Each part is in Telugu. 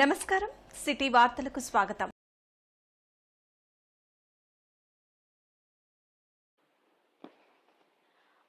నమస్కారం. సిటీ వార్తలకు స్వాగతం.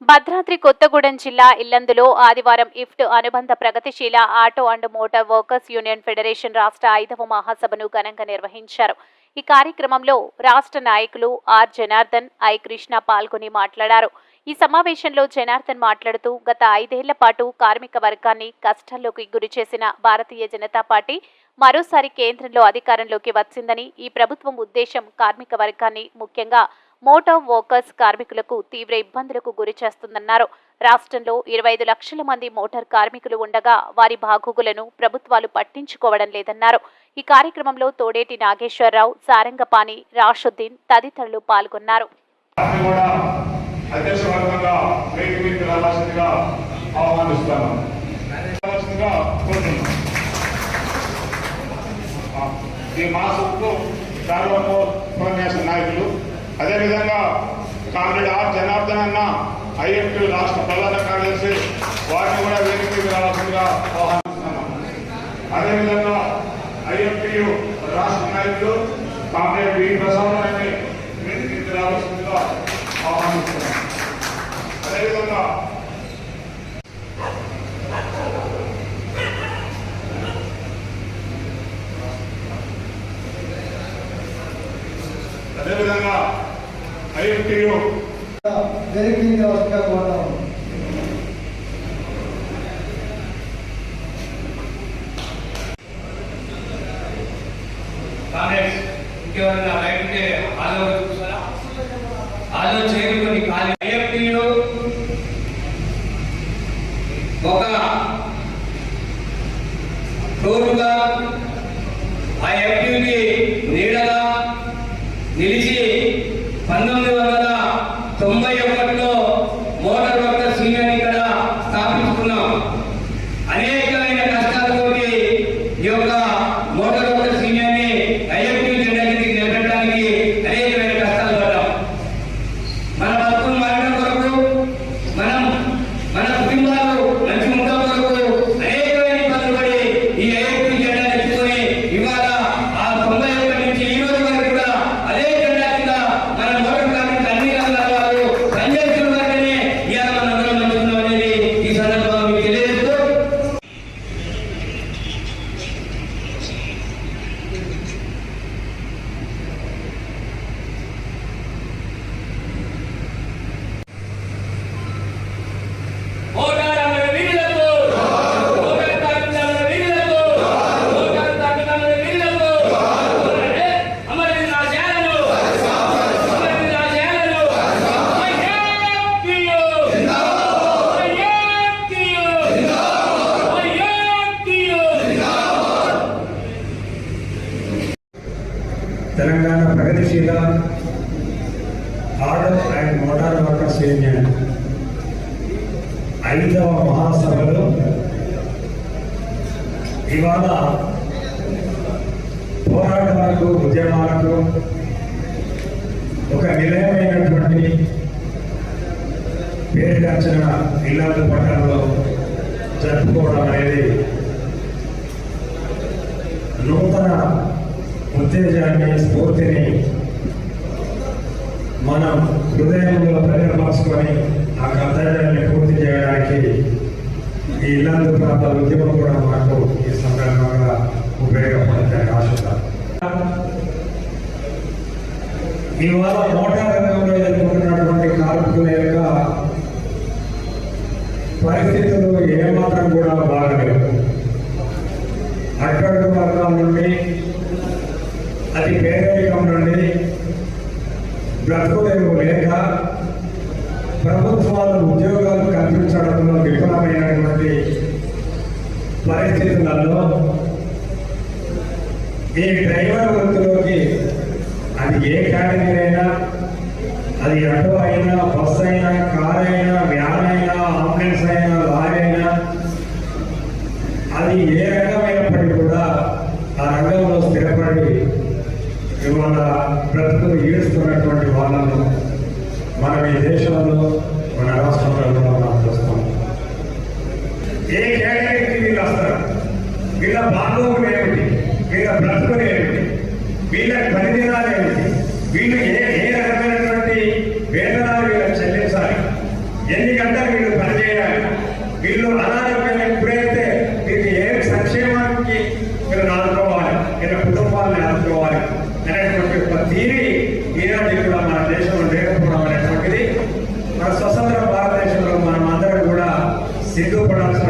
భద్రాద్రి కొత్తగూడెం జిల్లా ఇల్లందులో ఆదివారం ఇఫ్ట్ అనుబంధ ప్రగతిశీల auto and motor workers union federation రాష్ట్ర ఐదవ మహాసభను ఘనంగా నిర్వహించారు. ఈ కార్యక్రమంలో రాష్ట్ర నాయకులు ఆర్ జనార్దన్ ఐ కృష్ణ పాల్గొని మాట్లాడారు. ఈ సమావేశంలో జనార్దన్ మాట్లాడుతూ గత ఐదేళ్ళ పాటు కార్మిక వర్గాన్ని కష్టాల్లోకి గురి చేసిన భారతీయ జనతా పార్టీ మరోసారి కేంద్రంలో అధికారంలోకి వచ్చిందని ఈ ప్రభుత్వం ఉద్దేశం కార్మిక వర్గాన్ని ముఖ్యంగా మోటార్ వర్కర్స్ కార్మికులకు తీవ్ర ఇబ్బందులకు గురి చేస్తుందన్నారు. రాష్ట్రంలో ఇరవై ఐదు లక్షల మంది మోటార్ కార్మికులు ఉండగా వారి బాగోగులను ప్రభుత్వాలు పట్టించుకోవడం లేదన్నారు. ఈ కార్యక్రమంలో తోడేటి నాగేశ్వరరావు సారంగపాణి రాషుద్దీన్ తదితరులు పాల్గొన్నారు. అధ్యక్షవర్గంగా వేదిక మీదకి రావాల్సిందిగా ఆహ్వానిస్తాను ఈ మాసంలో ప్రారంభ ఉపన్యాస నాయకులు అదేవిధంగా కామ్రేడ్ ఆర్ జనార్దన్ అన్న ఐఎఫ్టీ రాష్ట్ర ప్రధాన కార్యదర్శి వారిని కూడా వేదిక మీదకి రావాల్సిందిగా ఆహ్వానిస్తున్నాను. అదేవిధంగా ఐఎఫ్టీయు రాష్ట్ర నాయకులు కామ్రేడ్ వి ప్రసాద్ అని వేదికకి రావాల్సిందిగా ఆహ్వానిస్తున్నాను. అదేవిధంగా అదేవిధంగా ఐఎఫ్టియు జరిగింది వస్తే పోతాం కాంగ్రెస్ ఇంకెవరన్నా బయట ఉంటే ఆలో ఆలో చేయని కొన్ని ఖాళీ ఐఎఫ్టీలో ఒక తోడుగా ఆ ఎంపీకి నీడగా నిలిచి పంతొమ్మిది వందల తొంభై ఒకటిలో మోటార్ వర్కర్స్ యూనియన్ ఇక్కడ స్థాపించుకున్నాం. అనేకమైన కష్టాలతోటి ఈ యొక్క మోటార్ వర్కర్స్ యూనియన్ని ఐఎఫ్టీ జెండా కిందకి నిలబెట్టడానికి అనేకమైన కష్టాలు పడ్డాం మన బతుకులు మారడం కొరకు మనం మన కుటుంబాలు మంచి ఉండడం కొరకు అనేకమైన ఇబ్బందులు పడి ఈ ఐఎఫ్టీ జెండా తెచ్చుకొని ఇవాళ ఆ తొంభై ఒకటి నుంచి ఈ రోజు వరకు కూడా అదే జెండా కింద మన మోటార్ కార్మికులు అన్ని రంగాల వారు పనిచేస్తున్న వారిని ఇవాళ మనం అందరం నమ్ముతున్నాం అనేది ఈ సందర్భంగా మీకు తెలియజేస్తూ మోటార్ అమర వీరులకు మోటార్ కార్మికుల అమర వీరులకు మోటార్ కార్మికుల అమర వీరులకు అమర వీరుల ఆశయాలను అమర వీరుల ఆశయాలను ఐఎఫ్టియు ఐఎఫ్టియు ఐఎఫ్టియు తెలంగాణ ప్రగతిశీల ఆర్డర్ అండ్ మోటార్ వర్కర్స్ యూనియన్. ఐదవ మహాసభలో ఇవాళ పోరాటాలకు ఉద్యమాలకు ఒక నిలయమైనటువంటి పేరుగాంచిన ఇల్లాల పట్టణంలో జరుపుకోవడం అనేది నూతన ఉత్తేజాన్ని స్ఫూర్తిని మన హృదయంలో ప్రజలపరుచుకొని ఆ కర్తవ్యాన్ని పూర్తి చేయడానికి ఈ ఇల్లందు ప్రాంతాల ఉద్యమం కూడా మనకు ఈ సందర్భంగా ఉపయోగపడుతుంది ఆశిద్దాం ఇవాళ మోటార్ రంగంలో ఎదుర్కొంటున్నటువంటి కార్మికుల యొక్క పరిస్థితి అతి పేదరికం నుండి బ్రతుకులేవు లేక ప్రభుత్వాలు ఉద్యోగాలు కల్పించడంలో విఫలమైనటువంటి పరిస్థితులలో ఈ డ్రైవర్ వృత్తిలోకి అది ఏ కేటగిరీ అయినా అది ఆటో అయినా బస్సు అయినా కార్ అయినా వ్యాన్ అయినా అంబులెన్స్ అయినా లారీ అయినా అది ఏ రంగమైనప్పటికీ కూడా ఆ రంగంలో స్థిరపడి ఇవాళ బ్రతుకులు ఈడుస్తున్నటువంటి వాళ్ళను మనం ఈ దేశంలో మన రాష్ట్రంలో కూడా మనం చూస్తాం ఏ కేటగిరీకి వీళ్ళు వస్తారు వీళ్ళ బాగోగులు ఏమిటి బ్రతుకులు ఏమిటి వీళ్ళ పని ఏమిటి వీళ్ళు ఏ ఏ రకమైనటువంటి వేతనాలు వీళ్ళకి చెల్లించాలి ఎన్ని గంటలు వీళ్ళు పనిచేయాలి వీళ్ళు అనారోగ్యం ఎప్పుడైతే వీళ్ళు ఏ సంక్షేమానికి వీళ్ళు ఆదుకోవాలి వీళ్ళ కుటుంబాలను ఆదుకోవాలి అనేటువంటి ఒక తీరి ఈనాటి కూడా మన దేశంలో లేకపోవడం అనేటువంటిది మన స్వతంత్ర భారతదేశంలో మనం అందరం కూడా సిగ్గుపడాల్సినటువంటి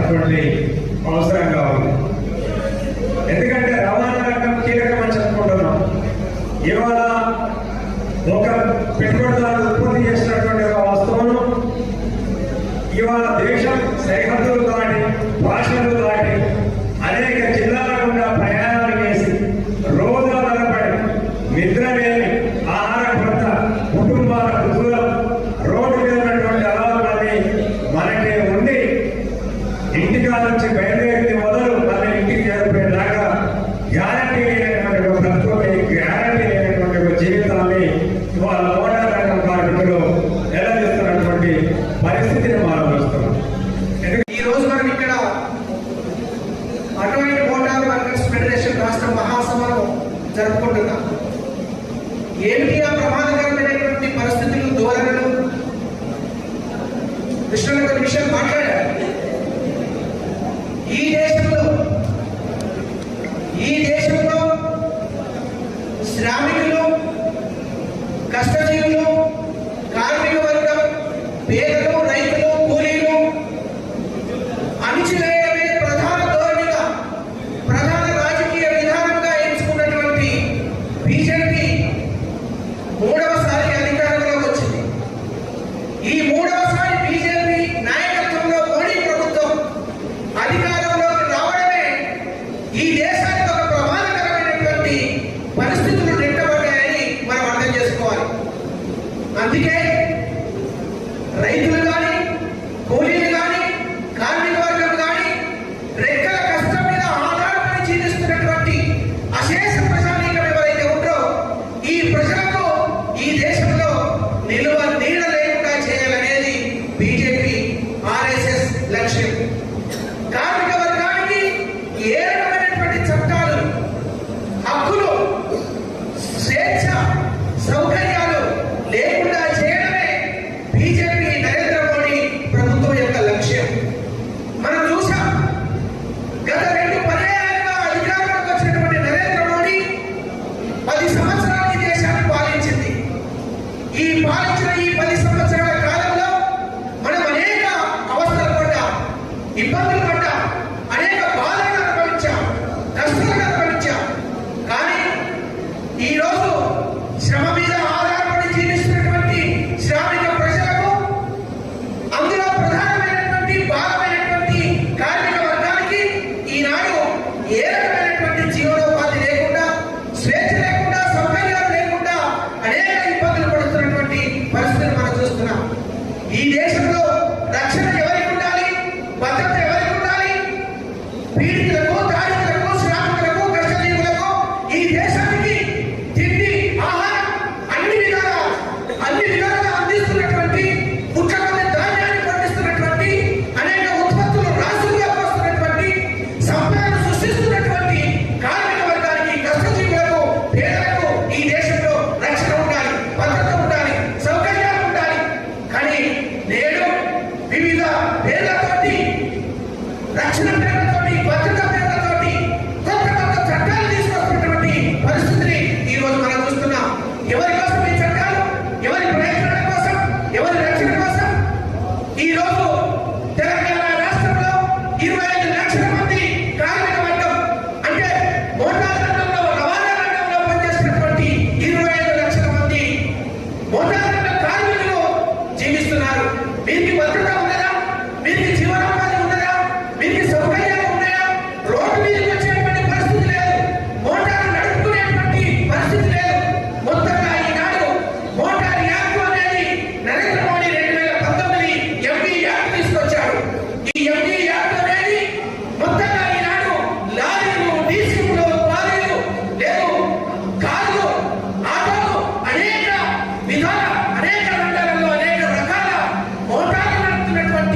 ఏమిటి ఆ ప్రమాదకరమైనటువంటి పరిస్థితులు ధోరణులు. కృష్ణుడు కొన్ని విషయం మాట్లాడారు ఈ దేశంలో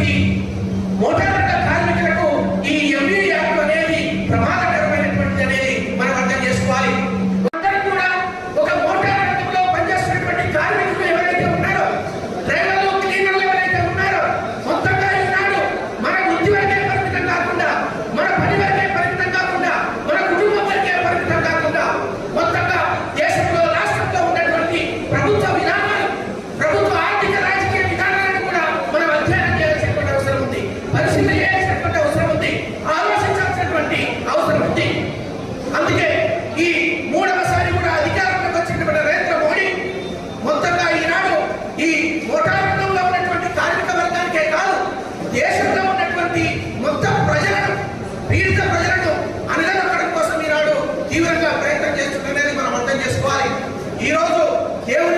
free ఈరోజు కేవలం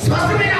Só se